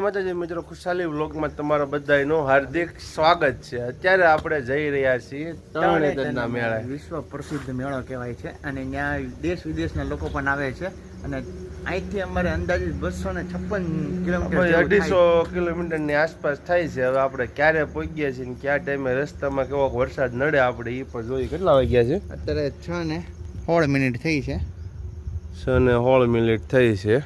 જય માતાજી મિત્રો ખુશાલી વ્લોગમાં તમારા બધાનું હાર્દિક સ્વાગત છે. અત્યારે આપણે જઈ રહ્યા છીએ તરણેતરના મેળા વિશ્વ પ્રસિદ્ધ મેળો કહેવાય છે અને ત્યાં દેશ વિદેશના લોકો પણ આવે છે અને અહીંથી અમારે અંદાજે બસો ને છપ્પન કિલોમીટર અઢીસો કિલોમીટરની આસપાસ થાય છે. હવે આપણે ક્યારે પહોંચ્યા છીએ ને કયા ટાઈમે રસ્તામાં કેવો વરસાદ નડે આપણે એ પણ જોઈએ. કેટલા વાગ્યા છે? અત્યારે છ ને સોળ મિનિટ થઈ છે. છ ને સોળ મિનિટ થઈ છે.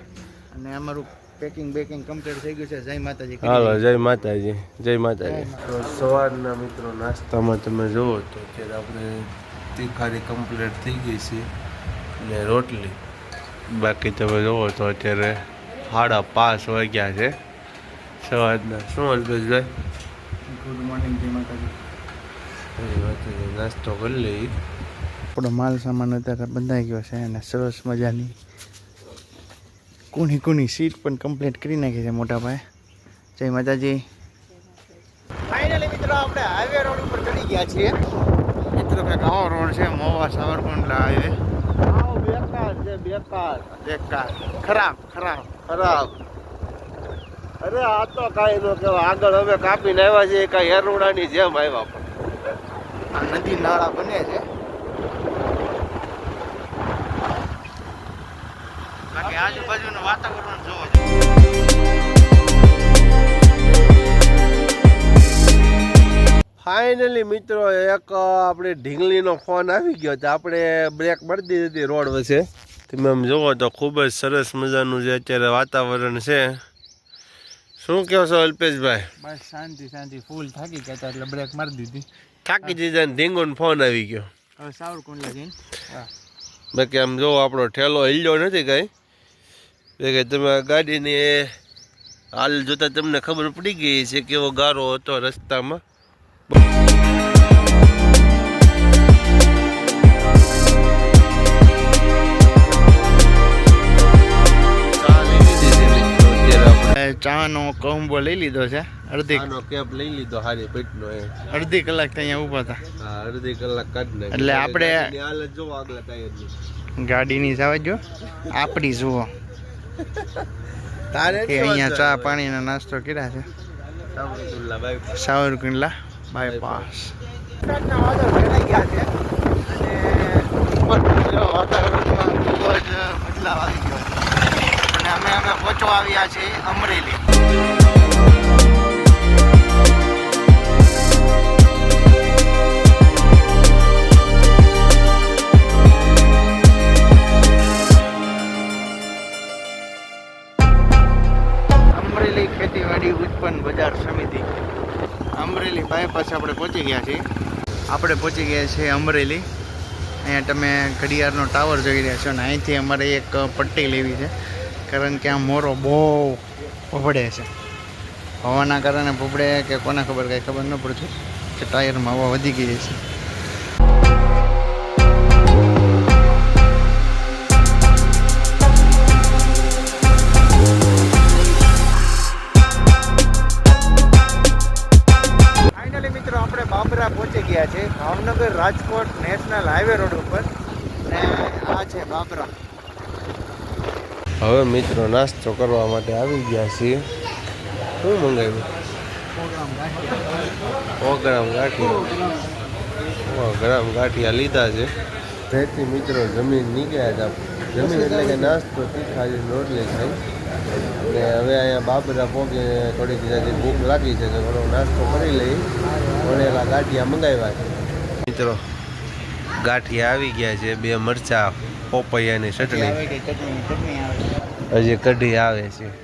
અને અમારું પેકિંગ બેકિંગ કમ્પ્લીટ થઈ ગયું છે. જય માતાજી. હાલો જય માતાજી. જય માતાજી. તો સવારના મિત્રો નાસ્તામાં તમે જુઓ તો અત્યારે આપણે તીખારી કમ્પ્લીટ થઈ ગઈ છે ને રોટલી. બાકી તમે જુઓ તો અત્યારે સાડા પાંચ વાગ્યા છે. સવારના શું અલ્પેશભાઈ? ગુડ મોર્નિંગ જય માતાજી. નાસ્તો કરી લઈ આપણો માલ સામાન અત્યારે બંધાઈ ગયો છે અને સરસ મજાની કુણી કોની સીટ પણ કમ્પ્લીટ કરી નાખી છે મોટા ભાઈ. જય માતાજી. ફાઇનલી મિત્રો આપણે હાઈવે રોડ ઉપર ચડી ગયા છીએ. મિત્રો કંઈક આવો રોડ છે મોવા સાવરકુંડલા હાઈવે બેકાર છે બેકાર. બેકાર. ખરાબ ખરાબ. ખરાબ. અરે આ તો કાંઈ નો કહેવાય. આગળ હવે કાપીને આવ્યા છે કાંઈ હેરુડાની જેમ આવ્યા પણ. આ નદી નાળા બને છે. બાકી આજુબાજુનું વાતાવરણ જોવો ફાઇનલી મિત્રો એક આપણે ઢીંગલીનો ફોન આવી ગયો તો આપણે બ્રેક મારી દીધી હતી રોડ વચ્ચે. તમે આમ જુઓ તો ખૂબ જ સરસ મજાનું જે અત્યારે વાતાવરણ છે. શું કહો છો અલ્પેશભાઈ? બસ શાંતિ શાંતિ. ફૂલ થાકી ગયા હતા એટલે બ્રેક મારી દીધી. થાકી દીધા ને ઢીંગોનો ફોન આવી ગયો. હવે સાવરકુંડલા જઈને. બાકી આમ જો આપણો ઠેલો હિલ્યો નથી કાંઈ. કે તમે ગાડીની હાલ જોતા તમને ખબર પડી ગઈ છે કેવો ગારો હતો રસ્તામાં. ચાનો કોમ્બો લઈ લીધો છે. અડધી ચાનો કેપ લઈ લીધો હારી પેટનો એ. અડધી કલાક અહીંયા ઊભા હતા. હા અડધી કલાક કાઢી નાખી. એટલે આપણે- હાલત જો આગલા ટાયરની. ગાડીની જવા જો આપણી જુઓ. તારે કે અહીંયા ચા પાણીનો નાસ્તો કર્યા છે. સાવરકુંડલા બાયપાસ અને અમે અમે પહોંચવા આવ્યા છીએ અમરેલી. પહોંચી ગયા છીએ. આપણે પહોંચી ગયા છીએ અમરેલી. અહીંયા તમે ઘડિયાળનો ટાવર જોઈ રહ્યા છો અને અહીંથી અમારે એક પટ્ટી લેવી છે. કારણ કે આ મોરો બહુ પભડે છે. હવાના કારણે પભડે કે કોને ખબર, કાંઈ ખબર ન પડતી કે ટાયરમાં હવા વધી ગઈ છે Bhavnagar Rajkot national highway road ઉપર ને આ છે બાબરા. હવે મિત્રો નાસ્તો કરવા માટે આવી ગયા છીએ. શું મંગાવ્યું? સો ગ્રામ ગાંઠિયા. સો ગ્રામ ગાંઠિયા લીધા છે. તેથી મિત્રો જમીન નીકળ્યા હતા. જમીન એટલે કે નાસ્તો તીખા રોટલી ખાઈ. અને હવે અહીંયા બાબરા પહોંચીને થોડીક ભૂખ લાગી છે, તો થોડો નાસ્તો કરી લઈ. વણેલા ગાંઠિયા મંગાવ્યા છે. મિત્રો ગાંઠિયા આવી ગયા છે બે મરચા પોપૈયાની ચટણી. હજી કઢી આવે છે.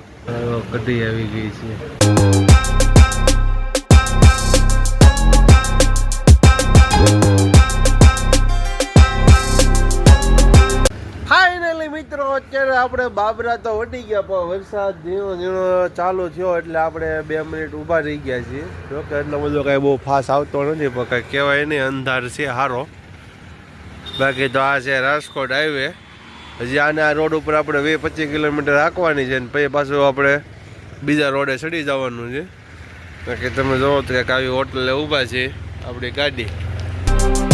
કઢી આવી ગઈ છે. આપણે બાબરા તો વટી ગયા, પણ વરસાદ ધીણો ધીણો ચાલુ થયો એટલે આપણે બે મિનિટ ઊભા રહી ગયા છીએ. જોકે એટલો બધો કાંઈ બહુ ફાસ આવતો નથી, પણ કાંઈ કહેવાય નહીં, અંધાર છે સારો બાકી તો આ છે રાજકોટ હાઈવે. હજી આને આ રોડ ઉપર આપણે વીસ પચીસ કિલોમીટર રાખવાની છે ને પછી પાછું આપણે બીજા રોડે ચડી જવાનું છે. બાકી તમે જોવો તો કંઈક આવી હોટલે ઊભા છે આપણી ગાડી.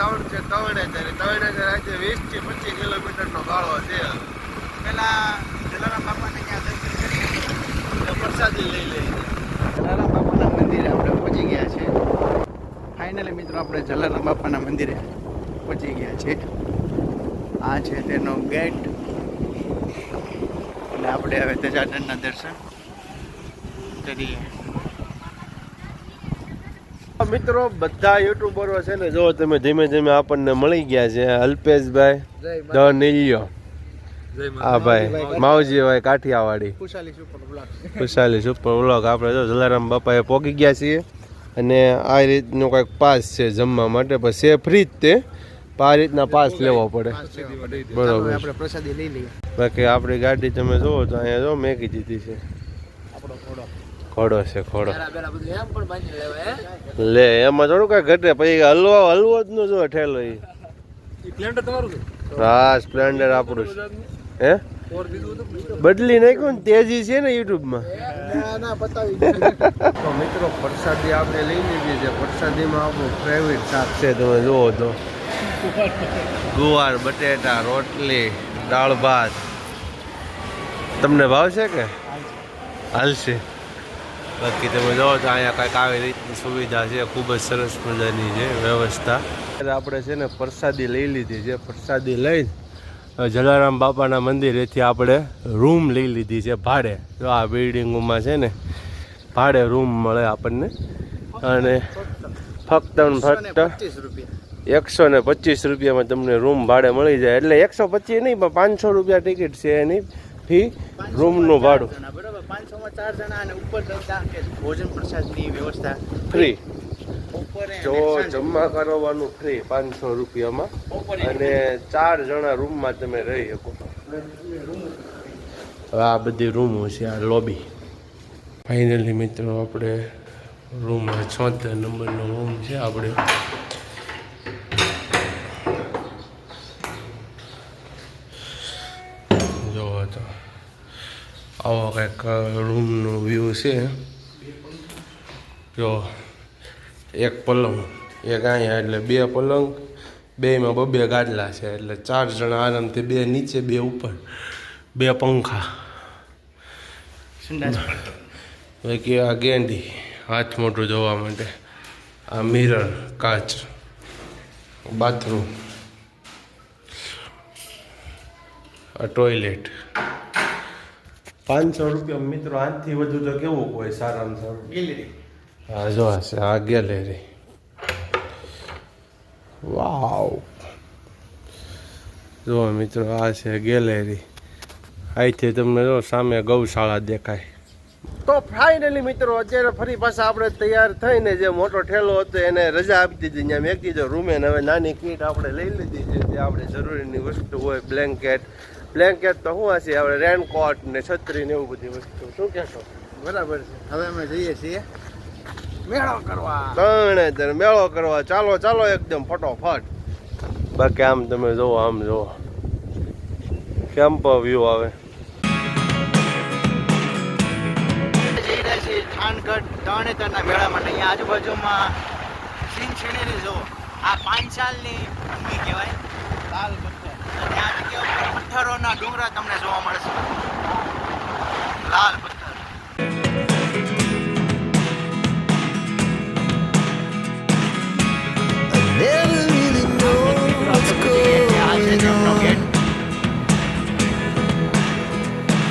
જવાનું છે તવણેતર. તવણેતર આજે વીસથી પચીસ કિલોમીટર નો ગાળો છે. પેલા જલારામ બાપાને ત્યાં દર્શન કરી પ્રસાદી લઈ લઈએ. જલારામ બાપાના મંદિરે આપણે પહોંચી ગયા છે. ફાઇનલી મિત્રો, આપણે જલારામ બાપાના મંદિરે પહોંચી ગયા છે. આ છે તેનો ગેટ એટલે આપણે હવે ધજાદળના દર્શન કરીએ. મિત્રો બધા યુટ્યુબરો છે ને જો તમે ધીમે ધીમે આપણને મળી ગયા છે અલ્પેશભાઈ ધ નીલિયો. હા ભાઈ માવજીભાઈ કાઠિયાવાડી. ખુશાલી સુપર વ્લોગ આપણે જો જલારામ બાપાએ પોગી ગયા છીએ અને આ રીતનો કંઈક પાસ છે જમવા માટે પણ છે ફ્રી જ તે. આ રીતના પાસ લેવો પડે. બરોબર. બાકી આપણી ગાડી તમે જુઓ તો અહીંયા જો મેકી દીધી છે. ઘોડો છે ઘોડો પેલા બધું એમ પણ બાંધી લેવાય લે એમાં થોડું કઈ ઘટે. પછી હલવો હલવો જ નો જો ઠેલો એ સ્પ્લેન્ડર તમારું હા સ્પ્લેન્ડર આપણું છે. હે? બદલી નાખ્યું ને તેજી છે ને યુટ્યુબમાં. ના ના તો મિત્રો પ્રસાદી આપણે લઈ લીધી છે. પ્રસાદીમાં આપણું ફેવરિટ શાક છે તમે જુઓ તો. ગુવાર બટેટા રોટલી દાળ ભાત. તમને ભાવશે કે? હાલશે. બાકી તમે જાઓ તો અહીંયા કાંઈક આવી રીતની સુવિધા છે. ખૂબ જ સરસ મજાની છે વ્યવસ્થા. આપણે છે ને પ્રસાદી લઈ લીધી છે. પ્રસાદી લઈ જલારામ બાપાના મંદિરેથી આપણે રૂમ લઈ લીધી છે ભાડે. જો આ બિલ્ડિંગોમાં છે ને ભાડે રૂમ મળે આપણને. અને ફક્ત ફક્ત એકસો ને પચીસ રૂપિયામાં તમને રૂમ ભાડે મળી જાય. એટલે એકસો પચીસ નહીં, પણ પાંચસો રૂપિયા ટિકિટ છે એની ફી, રૂમનું ભાડું. જણા બરાબર પાંચસો માં ચાર જણા અને ઉપર જતા કે ભોજન પ્રસાદની વ્યવસ્થા ફ્રી જો. જમવા કરવાનું ફ્રી પાંચસો રૂપિયામાં. અને ચાર જણા રૂમમાં તમે રહી શકો. આ બધી રૂમો છે આ લોબી ફાઇનલી મિત્રો આપણે રૂમ છોતેર નંબરનો રૂમ છે આપણે જોવો તો આવો કંઈક રૂમનો વ્યૂ છે. જો એક પલંગ એક અહીંયા એટલે બે પલંગ બેમાં બબે ગાદલા છે એટલે ચાર જણા આરામથી બે નીચે બે ઉપર બે પંખા. બાકી આ ગેંડી હાથ મોટું જોવા માટે આ મિરર કાચ બાથરૂમ આ ટોયલેટ પાંચસો રૂપિયા મિત્રો આજથી વધુ તો કેવું હોય સારામાં સારું? ગેલેરી હા જો હશે આ ગેલેરી વાવ. જો મિત્રો આ છે ગેલેરી. અહીંથી તમને જો સામે ગૌશાળા દેખાય. તો ફાઇનલી મિત્રો અત્યારે ફરી પાછા આપણે તૈયાર થઈને જે મોટો ઠેલો હતો એને રજા આપી દીધી. ત્યાં મેં કીધું રૂમે હવે નાની કીટ આપણે લઈ લીધી છે જે આપણે જરૂરીની વસ્તુ હોય બ્લેન્કેટ બ્લેન્કેટ તો શું હશે? આપણે રેનકોટ ને છત્રી ને એવું બધી વસ્તુ. શું કહેશો? બરાબર છે. હવે અમે જઈએ છીએ મેળો કરવા. ત્રણે ત્રણ મેળો કરવા. ચાલો ચાલો એકદમ ફટોફટ. બાકી આમ તમે જુઓ આમ જુઓ કેમ્પ વ્યૂ આવે. થાનગઢ તરણેતરના મેળા માટે અહીંયા આજુબાજુમાં સીન સિનેરી જુઓ. આ પાંચ સાલની કહેવાય. લાલ પથ્થર અને આ જગ્યા ઉપર પથ્થરોના ડુંગરા તમને જોવા મળશે. લાલ પથ્થર.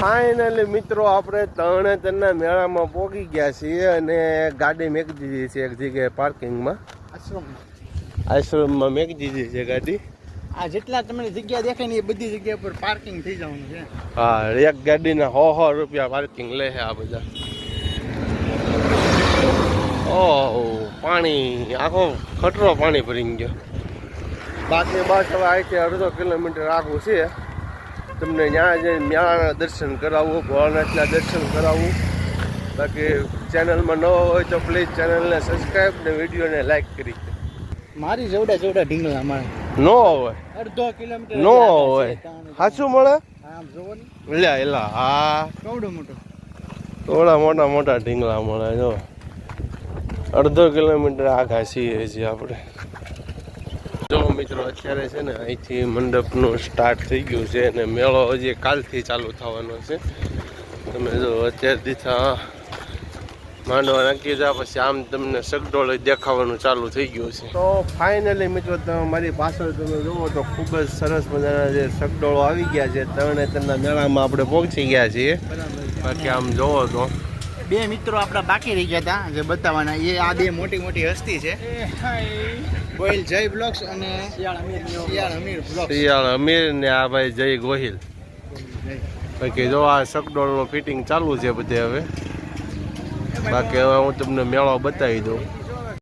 ફાઇનલી મિત્રો આપણે તરણેતરના મેળામાં પહોંચી ગયા છીએ અને ગાડી મેકી દીધી છે એક જગ્યાએ પાર્કિંગમાં આશ્રમ. આશ્રમમાં મેકી દીધી છે ગાડી. આ જેટલા તમને જગ્યા દેખાય ને એ બધી જગ્યા પર પાર્કિંગ થઈ જવાનું છે. હા એક ગાડીના સો સો રૂપિયા પાર્કિંગ લે છે આ બધા. ઓહો પાણી આખો ખટરો પાણી ભરી ગયો. બાકી બસ હવે અહીંથી અડધો કિલોમીટર આગું છે. તમને ત્યાં જઈને મેળાના દર્શન કરાવવું ભોળાનાથના દર્શન કરાવવું બાકી ચેનલમાં નવો હોય તો પ્લીઝ ચેનલને સબસ્ક્રાઈબ ને વિડીયોને લાઈક કરી મારી જેવડા જેવડા ઢીંગલા મારે નો હોય. અડધો કિલોમીટર નો હોય. સાચું મળે? લ્યા એલા હા. કવડો મોટો? થોડા મોટા મોટા ઢીંગલા મળે જો. અડધો કિલોમીટર આઘા ઘાસીએ છીએ આપણે. જો મિત્રો અત્યારે છે ને અહીંથી મંડપનું સ્ટાર્ટ થઈ ગયું છે અને મેળો હજી કાલથી ચાલુ થવાનો છે. તમે જો અત્યારથી માંડવા નાખી જાય પછી આમ તમને સગડોળ દેખાવાનું ચાલુ થઈ ગયું છે. તો ફાઇનલી મિત્રો તમે મારી પાછળ તમે જુઓ તો ખૂબ જ સરસ મજાના જે સગડોળો આવી ગયા છે. ત્રણે ત્રણના મેળામાં આપણે પહોંચી ગયા છીએ. બાકી આમ જોવો તો. બે મિત્રો આપણા બાકી રહી ગયા હતા જે બતાવવાના એ આ બે મોટી મોટી હસ્તી છે. ગોહિલ જય બ્લોક્સ અને શિયાળ અમીર શિયાળ અમીર ને આ ભાઈ જય ગોહિલ. બાકી જો આ સગડોળનું ફિટિંગ ચાલુ છે બધે હવે. બાકી હવે હું તમને મેળો બતાવી દઉં.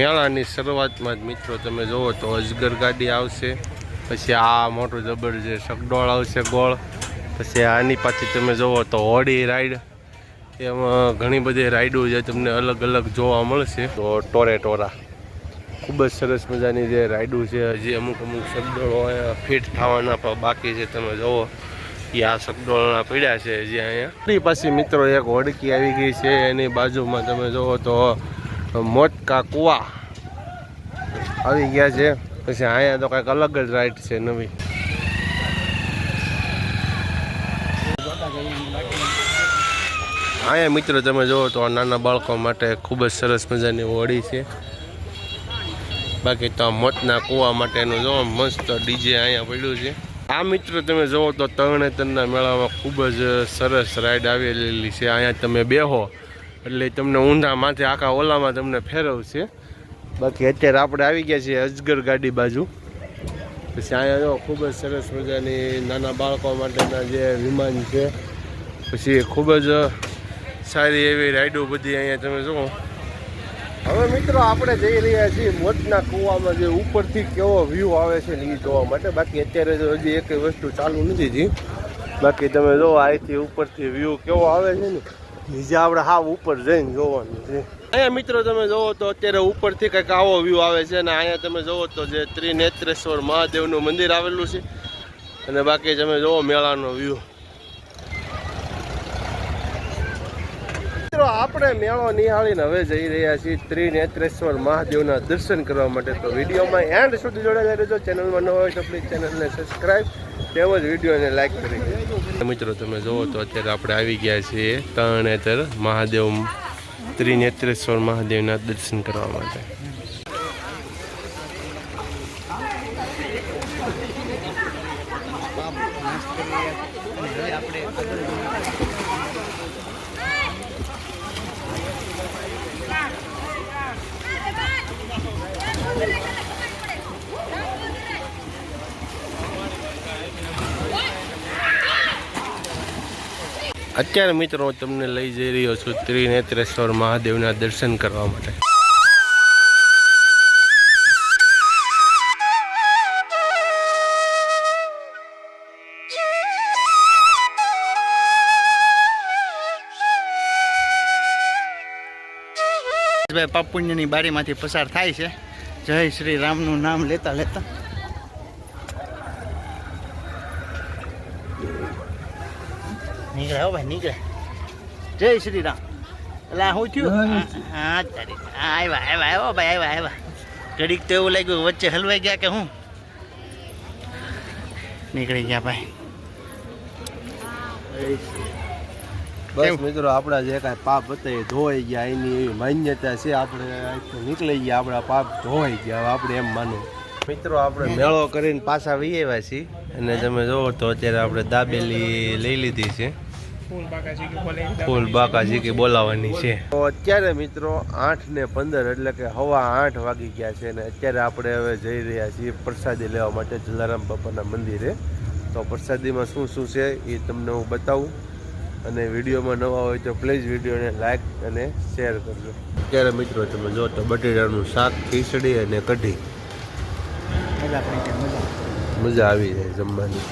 મેળાની શરૂઆતમાં જ મિત્રો તમે જુઓ તો અજગર ગાડી આવશે, પછી આ મોટું જબરજસ્ત શકડોળ આવશે ગોળ, પછી આની પાછી તમે જુઓ તો હોડી રાઈડ. એમાં ઘણી બધી રાઈડો જે તમને અલગ અલગ જોવા મળશે. તો ટોરે ટોરા ખૂબ જ સરસ મજાની જે રાઈડો છે, હજી અમુક અમુક શબ્દો ફિટ થવાના પણ બાકી છે, તમે જુઓ એ આ સગડોળના પીડ્યા છે જે અહીંયા. પાસે મિત્રો એક હોડકી આવી ગઈ છે, એની બાજુમાં તમે જુઓ તો મોટકા કુવા આવી ગયા છે. પછી અહીંયા તો કંઈક અલગ જ રાઈડ છે નવી. અહીંયા મિત્રો તમે જુઓ તો નાના બાળકો માટે ખૂબ જ સરસ મજાની હોડી છે. બાકી તો આ મોતના કૂવા માટેનું જો મસ્ત ડીજે અહીંયા પડ્યું છે. આ મિત્રો તમે જુઓ તો તરણેતરના મેળામાં ખૂબ જ સરસ રાઈડ આવેલી છે. અહીંયા તમે બેહો. એટલે તમને ઊંધા માથે આખા ઓલામાં તમને ફેરવશે. બાકી અત્યારે આપણે આવી ગયા છીએ અજગર ગાડી બાજુ. પછી અહીંયા જો ખૂબ જ સરસ મજાની નાના બાળકો માટેના જે વિમાન છે. પછી ખૂબ જ સારી એવી રાઈડો બધી અહીંયા તમે જુઓ. હવે મિત્રો, આપણે જઈ રહ્યા છીએ મોતના કૂવામાં જે ઉપરથી કેવો વ્યૂ આવે છે એ જોવા માટે. બાકી અત્યારે તો હજી એક વસ્તુ ચાલુ નથી જી બાકી તમે જો અહીંથી ઉપરથી વ્યૂ કેવો આવે છે ને, બીજા આપણે હાવ ઉપર જઈને જોવાનું છે. અહીંયા મિત્રો, તમે જોવો તો અત્યારે ઉપરથી કંઈક આવો વ્યૂ આવે છે અને અહીંયા તમે જોવો તો જે ત્રિનેત્રેશ્વર મહાદેવનું મંદિર આવેલું છે. અને બાકી તમે જોવો મેળાનો વ્યૂ મિત્રો, આપણે મેળો નિહાળીને હવે જઈ રહ્યા છીએ ત્રિનેત્રેશ્વર મહાદેવના દર્શન કરવા માટે. તો વિડીયોમાં એન્ડ સુધી જોડાયેલા રહેજો. ચેનલમાં ન હોય તો પ્લીઝ ચેનલને સબસ્ક્રાઈબ તેમજ વિડીયોને લાઈક કરી દેજો. મિત્રો, તમે જુઓ તો અત્યારે આપણે આવી ગયા છીએ તરણેતર મહાદેવ, ત્રિનેત્રેશ્વર મહાદેવના દર્શન કરવા માટે. અત્યારે મિત્રો તમને લઈ જઈ રહ્યો છું ત્રિનેત્રેશ્વર મહાદેવના દર્શન કરવા માટે. પાપુન્યની બારીમાંથી પસાર થાય છે. જય શ્રી રામનું નામ લેતા લેતા. નીકળે હો ભાઈ નીકળે. જય શ્રી રામ એટલે શું થયું? હા હા આવ્યા આવ્યા આવ્યો ભાઈ આવ્યા આવ્યા. ઘડીક તો એવું લાગ્યું વચ્ચે હલવાઈ ગયા કે હું? નીકળી ગયા ભાઈ. બસ મિત્રો આપણા જે કાંઈ પાપ હતા એ ધોવાઈ ગયા. એની એવી માન્યતા છે. આપણે નીકળી ગયા. આપણા પાપ ધોવાઈ ગયા. આપણે એમ માનવું. મિત્રો આપણે મેળો કરીને પાછા વી આવ્યા છીએ. અને તમે જોવો તો અત્યારે આપણે દાબેલી લઈ લીધી છે. ફૂલ બાકાજી કે બોલાવવાની છે. તો અત્યારે મિત્રો આઠ ને પંદર એટલે કે હવા આઠ વાગી ગયા છે અને અત્યારે આપણે હવે જઈ રહ્યા છીએ પ્રસાદી લેવા માટે જલારામ બાપાના મંદિરે. તો પ્રસાદીમાં શું શું છે એ તમને હું બતાવું. અને વિડીયોમાં નવા હોય તો પ્લીઝ વિડીયોને લાઈક અને શેર કરજો. અત્યારે મિત્રો તમે જો તો બટેટાનું શાક ખીચડી અને કઢી. મજા આવી જાય જમવાની.